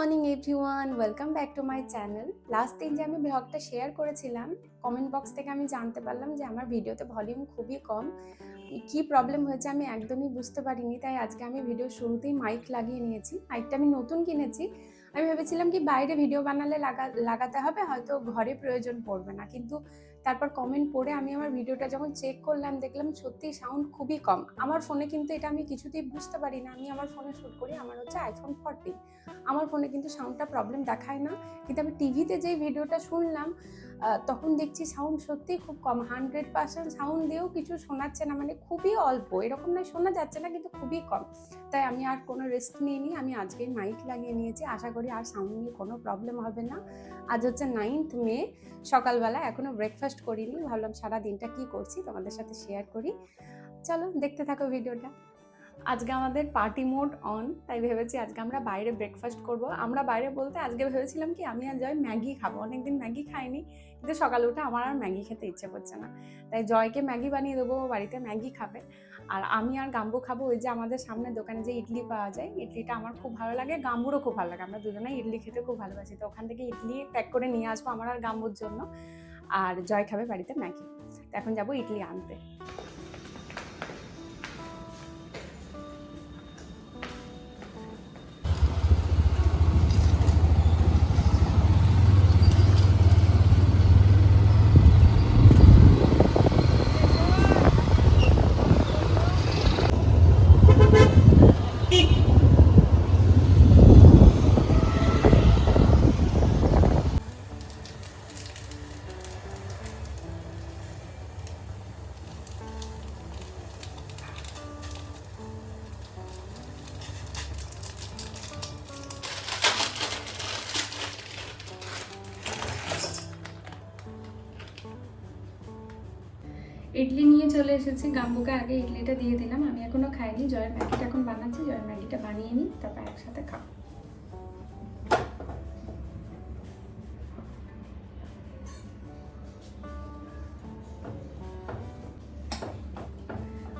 Morning everyone welcome back to my channel last দিন যে আমি ব্লগটা শেয়ার করেছিলাম কমেন্ট বক্স থেকে আমি জানতে পারলাম যে আমার ভিডিওতে ভলিউম খুবই কম। কি প্রবলেম হয়েছে আমি একদমই বুঝতে পারিনি, তাই আজকে আমি ভিডিও শুরুতেই মাইক লাগিয়ে নিয়েছি। মাইকটা আমি নতুন কিনেছি। আমি ভেবেছিলাম কি বাইরে ভিডিও বানালে লাগা, লাগাতে হবে, হয়তো ঘরে প্রয়োজন পড়বে না। কিন্তু তারপর কমেন্ট পড়ে আমি আমার ভিডিওটা যখন চেক করলাম, দেখলাম সত্যি সাউন্ড খুবই কম। আমার ফোনে কিন্তু এটা আমি কিছুতেই বুঝতে পারি না। আমি আমার ফোনে শ্যুট করি, আমার হচ্ছে আইফোন ফোরটিন আমার ফোনে কিন্তু সাউন্ডটা প্রবলেম দেখায় না। কিন্তু আমি টিভিতে যেই ভিডিওটা শুনলাম তখন দেখছি সাউন্ড সত্যিই খুব কম হান্ড্রেড পার্সেন্ট সাউন্ড দিয়েও কিছু শোনাচ্ছে না মানে খুবই অল্প। এরকম নয়, শোনা যাচ্ছে না, কিন্তু খুবই কম। তাই আমি আর কোনো রিস্ক নিইনি, আমি আজকে মাইক লাগিয়ে নিয়েছি। আশা করি আর সাউন্ড নিয়ে কোনো প্রবলেম হবে না। আজ হচ্ছে নাইন্থ মে, সকালবেলা এখনও ব্রেকফাস্ট করিনি। ভাবলাম সারা দিনটা কি করছি, তোমাদের সাথে শেয়ার করি। চলো, দেখতে থাকো ভিডিওটা আজকে আমাদের পার্টি মোড অন তাই ভেবেছি আজকে আমরা বাইরে ব্রেকফাস্ট করব। আমরা বাইরে বলতে আজকে ভেবেছিলাম কি, আমি আর জয় ম্যাগি খাব। অনেকদিন ম্যাগি খাইনি। কিন্তু সকালে উঠে আমার আর ম্যাগি খেতে ইচ্ছে করছে না। তাই জয়কে ম্যাগি বানিয়ে দেবো বাড়িতে ম্যাগি খাবে। আর আমি আর গাম্বু খাব, ওই যে আমাদের সামনে দোকানে যে ইডলি পাওয়া যায়, ইডলিটা আমার খুব ভালো লাগে, গাম্বুরও খুব ভালো লাগে। আমরা দুজনে ইডলি খেতে খুব ভালোবাসি। তো ওখান থেকে ইডলি প্যাক করে নিয়ে আসব আমার আর গাম্বুর জন্য। আর জয় খাবে বাড়িতে ম্যাগি। এখন যাব ইডলি আনতে। ইডলি নিয়ে চলে এসেছি। গাম্বুকে আগে ইডলিটা দিয়ে দিলাম। আমি এখনও খাইনি। জয়ের ম্যাগিটা এখন বানাচ্ছি। জয়ের ম্যাগিটা বানিয়ে নিই, তারপর একসাথে খাব।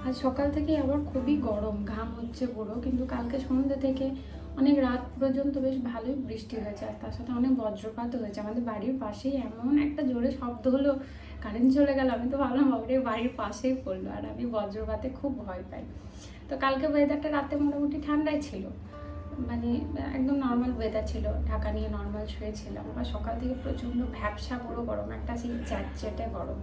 আজ সকাল থেকে আবার খুবই গরম। ঘাম হচ্ছে পুরো। কিন্তু কালকে সন্ধ্যে থেকে অনেক রাত পর্যন্ত বেশ ভালোই বৃষ্টি হয়েছে। আর তার সাথে অনেক বজ্রপাতও হয়েছে। আমাদের বাড়ির পাশেই এমন একটা জোরে শব্দ হলো কারেন্ট চলে গেল, আমি তো ভাবলাম বাবরে বাড়ির পাশেই পড়ল, আর আমি বজ্রপাতে খুব ভয় পাই। তো কালকে ওয়েদারটা রাতে মোটামুটি ঠান্ডাই ছিল মানে একদম নর্মাল ওয়েদার ছিল, ঢাকা নিয়ে নর্মাল শুয়েছিলাম আবার সকাল থেকে প্রচণ্ড ভ্যাবসা বড়ো গরম, একটা সেই চ্যাটচ্যাটে গরম।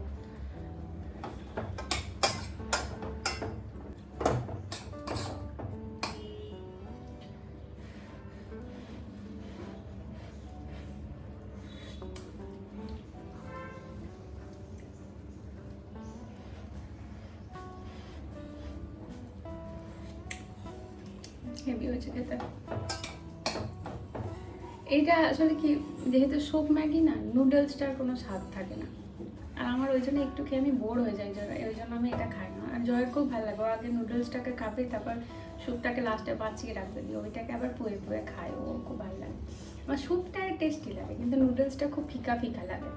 হেভি হয়েছে খেতে। এইটা আসলে কি, যেহেতু সোপ ম্যাগি না, নুডলসটার কোনো স্বাদ থাকে না। আর আমার ওই জন্য একটু খেয়ে আমি বোর হয়ে যাই ওই জন্য আমি এটা খাই না। আর জয়ের খুব ভালো লাগে, ও আগে নুডলসটাকে খাবে তারপর স্যুপটাকে লাস্টে বাঁচিয়ে রাখবে দিয়ে ওইটাকে আবার পুয়ে পুয়ে খায়, ও খুব ভালো লাগে। আমার স্যুপটা টেস্টি লাগে, কিন্তু নুডলসটা খুব ফিকা ফিকা লাগে।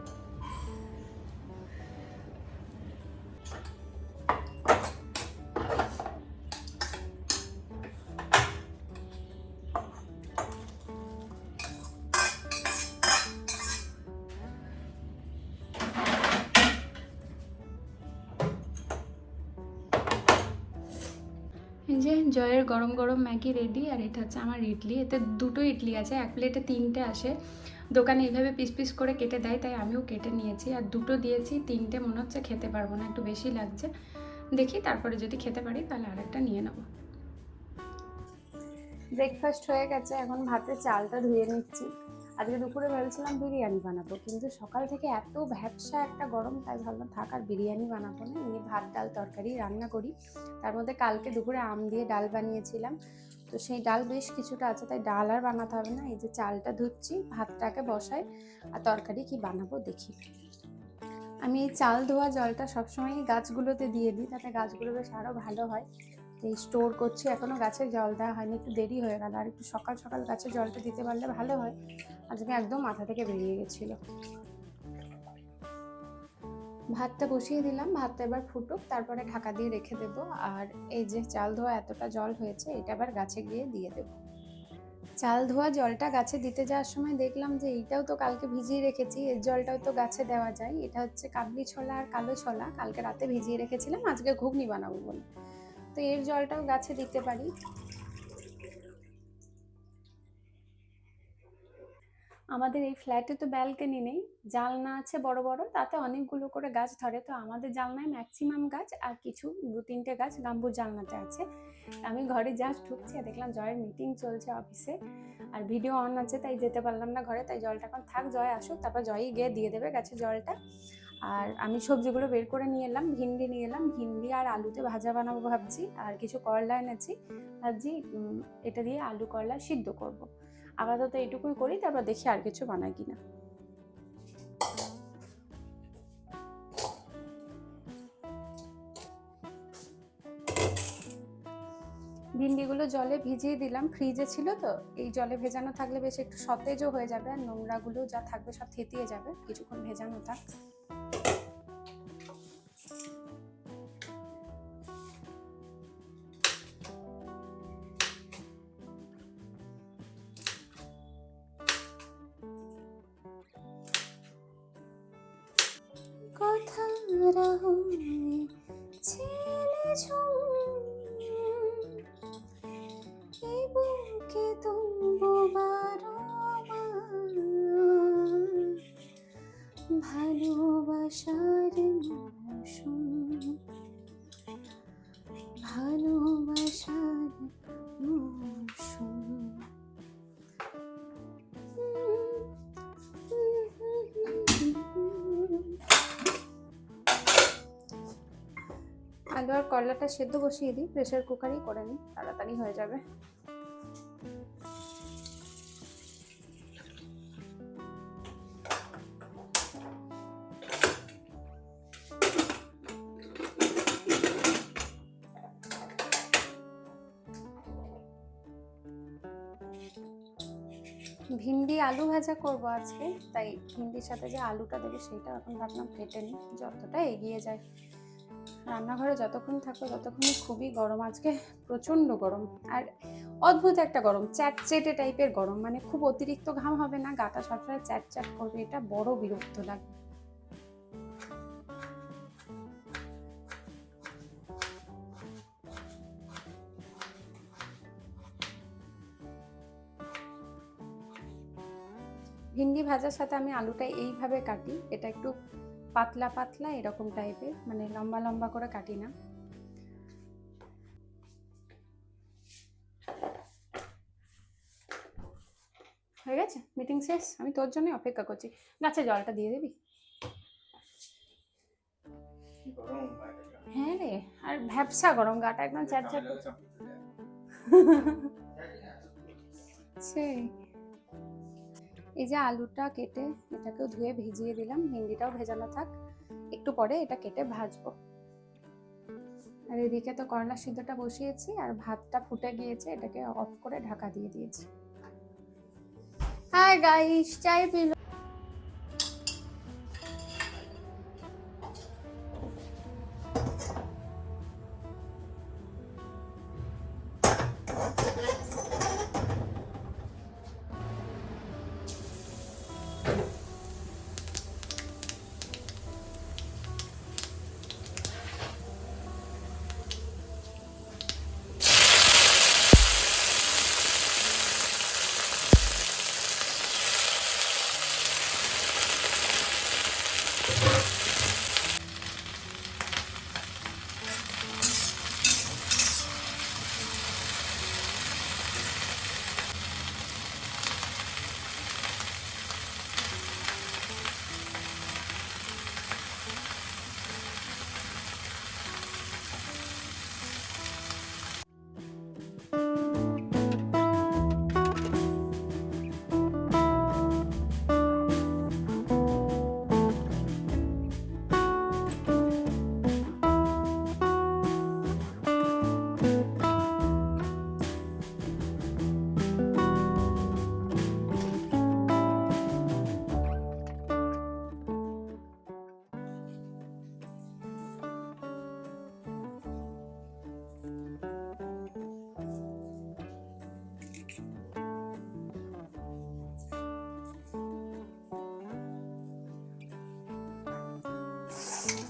যে জয়ের গরম গরম ম্যাগি রেডি আর এটা হচ্ছে আমার ইডলি। এতে দুটো ইডলি আছে, এক প্লেটে তিনটে আসে। দোকানে এইভাবে পিস পিস করে কেটে দেয়, তাই আমিও কেটে নিয়েছি। আর দুটো দিয়েছি, তিনটে মনে হচ্ছে খেতে পারব না, একটু বেশি লাগছে। দেখি তারপরে যদি খেতে পারি, তাহলে আরেকটা নিয়ে নেব। ব্রেকফাস্ট হয়ে গেছে, এখন ভাতের চালটা ধুয়ে নিচ্ছি। আজকে দুপুরে ভেবেছিলাম বিরিয়ানি বানাবো, কিন্তু সকাল থেকে এত ভ্যাবসা একটা গরম, তাই ভাবলাম থাক আর বিরিয়ানি বানাবো না, এমনি ভাত, ডাল, তরকারি রান্না করি। তার মধ্যে কালকে দুপুরে আম দিয়ে ডাল বানিয়েছিলাম, তো সেই ডাল বেশ কিছুটা আছে, তাই ডাল আর বানাতে হবে না, এই যে চালটা ধুচ্ছি, ভাতটাকে বসাই, আর তরকারি কি বানাবো দেখি। আমি এই চাল ধোয়া জলটা সবসময় গাছগুলোতে দিয়ে দিই, তাতে গাছগুলো বেশ আরও ভালো হয়। স্টোর করছি। এখনও গাছে জল দেওয়া হয়নি, একটু দেরি হয়ে গেল। আর একটু সকাল সকাল গাছে জলটা দিতে পারলে ভালো হয়। আজকে একদম মাথা থেকে বেরিয়ে গেছিল। ভাতটা বসিয়ে দিলাম, ভাতটা এবার ফুটুক, তারপরে ঢাকা দিয়ে রেখে দেব। আর এই যে চাল ধোয়া এতটা জল হয়েছে, এটা আবার গাছে গিয়ে দিয়ে দেব। চাল ধোয়া জলটা গাছে দিতে যাওয়ার সময় দেখলাম যে এইটাও তো কালকে ভিজিয়ে রেখেছি, এর জলটাও তো গাছে দেওয়া যায়। এটা হচ্ছে কাবলি ছোলা আর কালো ছোলা। কালকে রাতে ভিজিয়ে রেখেছিলাম, আজকে ঘুগনি বানাবো বলে। তো এর জলটাও গাছে দিতে পারি। আমাদের এই ফ্ল্যাটে তো ব্যালকনি নেই, জালনা আছে বড় বড়, তাতে অনেকগুলো করে গাছ ধরে। তো আমাদের জালনায় ম্যাক্সিমাম গাছ আর কিছু, দু তিনটে গাছ গাম্বুর জালনাতে আছে। আমি ঘরে জাস্ট ঢুকছি দেখলাম জয়ের মিটিং চলছে অফিসে আর ভিডিও অন আছে, তাই যেতে পারলাম না ঘরে, তাই জলটা এখন থাক, জয় আসুক, তারপর জয়ই গিয়ে দিয়ে দেবে গাছে জলটা। আর আমি সবজিগুলো বের করে নিয়ে এলাম, ভিন্ডি নিয়ে এলাম, ভিন্ডি আর আলুতে ভাজা বানাবো ভাবছি, আর কিছু করলা এনেছি, ভাবছি এটা দিয়ে আলু করলা সিদ্ধ করব। আপাতত এটুকুই করি, তারপর দেখি আর কিছু বানাই কিনা ভিন্ডিগুলো জলে ভিজিয়ে দিলাম। ফ্রিজে ছিল তো, এই জলে ভেজানো থাকলে বেশ একটু সতেজও হয়ে যাবে আর নোংরাগুলো যা থাকবে সব থেতিয়ে যাবে। কিছুক্ষণ ভেজানো থাক। কথা রাহুলে ছেলে ঝুম আর করলাটা সেদ্ধ বসিয়ে দিই প্রেশার কুকারই করে নিই, তাড়াতাড়ি হয়ে যাবে। ভিন্ডি আলু ভাজা করব আজকে, তাই ভিন্ডির সাথে যে আলুটা দেবে সেটা এখন ভাবলাম কেটে নিই, যতটা এগিয়ে যায়। রান্নাঘরে যতক্ষণ থাকব ততক্ষণই খুবই গরম, আজকে প্রচণ্ড গরম। আর অদ্ভুত একটা গরম চ্যাট চেটে টাইপের গরম মানে খুব অতিরিক্ত ঘাম হবে না গাটা সবসময় চ্যাট চ্যাট করবে, এটা বড় বিরক্ত লাগে। ভিন্ডি ভাজার সাথে আমি আলুটা এইভাবে কাটি, এটা একটু পাতলা পাতলা এরকম টাইপের মানে লম্বা লম্বা করে কাটি না। হয়ে গেছে? মিটিং শেষ? আমি তোর জন্য অপেক্ষা করছি। গাছে জলটা দিয়ে দিবি? হ্যাঁ রে আর ভ্যাবসা গরম গাটা একদম চ্যাট চ্যাট সেই। এই যে আলুটা কেটে এটাকেও ধুয়ে ভিজিয়ে দিলাম, ভিন্ডিটাও ভেজানো থাক। একটু পরে এটা কেটে ভাজবো। আর এদিকে তো করলা সিদ্ধটা বসিয়েছি, আর ভাতটা ফুটে গিয়েছে, এটাকে অফ করে ঢাকা দিয়ে দিয়েছি। হাই গাইস চাই পিলো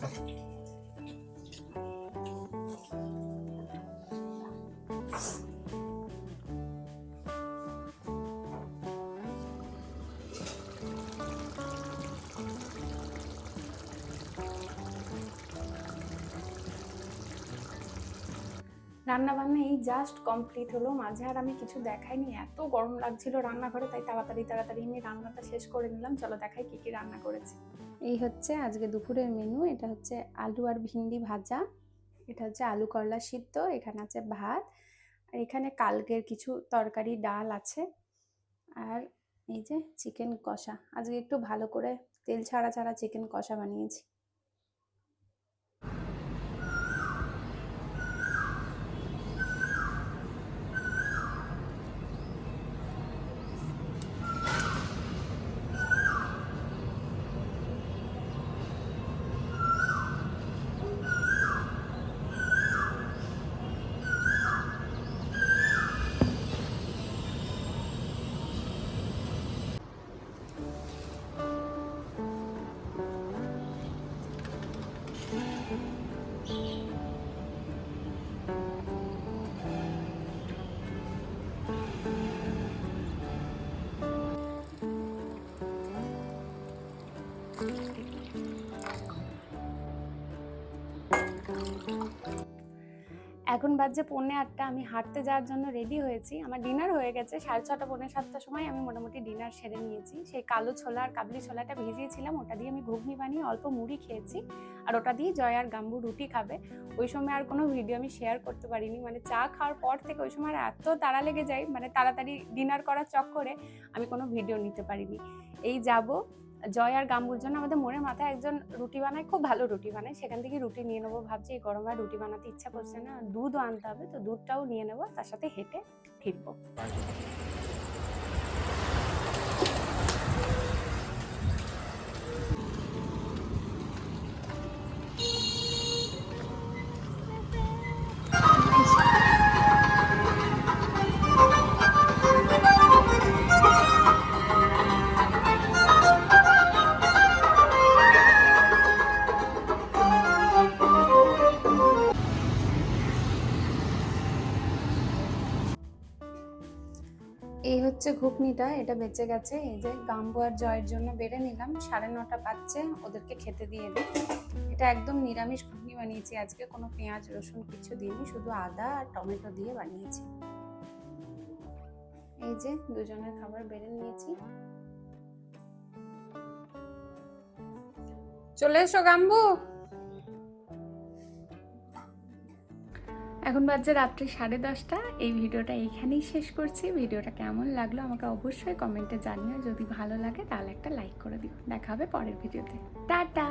রান্না বান্না এই জাস্ট কমপ্লিট হলো। মাঝে আর আমি কিছু দেখাইনি। এত গরম লাগছিল রান্নাঘরে, তাই তাড়াতাড়ি তাড়াতাড়ি আমি রান্নাটা শেষ করে নিলাম। চলো দেখাই কি কি রান্না করেছি। এই হচ্ছে আজকে দুপুরের মেনু এটা হচ্ছে আলু আর ভিন্ডি ভাজা, এটা হচ্ছে আলু করলা সিদ্ধ, এখানে আছে ভাত, আর এখানে কালকের কিছু তরকারি ডাল আছে, আর এই যে চিকেন কষা, আজকে একটু ভালো করে তেল ছাড়া ছাড়া চিকেন কষা বানিয়েছি। এখন বাজে পৌনে আটটা, আমি হাঁটতে যাওয়ার জন্য রেডি হয়েছি। আমার ডিনার হয়ে গেছে, সাড়ে ছটা, পৌনে সাতটার সময় আমি মোটামুটি ডিনার সেরে নিয়েছি। সেই কালো ছোলা আর কাবলি ছোলাটা ভিজিয়েছিলাম ওটা দিয়ে আমি ঘুগনি বানিয়ে অল্প মুড়ি খেয়েছি। আর ওটা দিয়ে জয় আর গাম্বু রুটি খাবে। ওই সময় আর কোনো ভিডিও আমি শেয়ার করতে পারিনি। মানে চা খাওয়ার পর থেকে ওই সময় আর এত তাড়া লেগে যায় মানে তাড়াতাড়ি ডিনার করার চক্করে আমি কোনো ভিডিও নিতে পারিনি। এই যাব জয় আর গাম্বুর জন্য আমাদের মনের মাথায় একজন রুটি বানায়, খুব ভালো রুটি বানায়। সেখান থেকে রুটি নিয়ে নেব ভাবছি, এই গরমে রুটি বানাতে ইচ্ছা করছে না। দুধও আনতে হবে, তো দুধটাও নিয়ে নেব, তার সাথে হেঁটে ফিরবো। ঘুগনিটা, এটা বেঁচে গেছে। এই যে গাম্বু আর জয়ের জন্য বেড়ে নিলাম, সাড়ে নটা বাজছে, ওদেরকে খেতে দিয়ে দিই। এটা একদম নিরামিষ ঘুগনি বানিয়েছি আজকে, কোনো পেঁয়াজ, রসুন কিছু দিইনি, শুধু আদা আর টমেটো দিয়ে বানিয়েছি। এই যে দুজনের খাবার বেড়ে নিয়েছি। চলে এসো গাম্বু! এখন বাজছে রাত্রি সাড়ে দশটা। এই ভিডিওটা এইখানেই শেষ করছি। ভিডিওটা কেমন লাগল আমাকে অবশ্যই কমেন্টে জানিও। যদি ভালো লাগে তাহলে একটা লাইক করে দিও। দেখা হবে পরের ভিডিওতে। টাটা!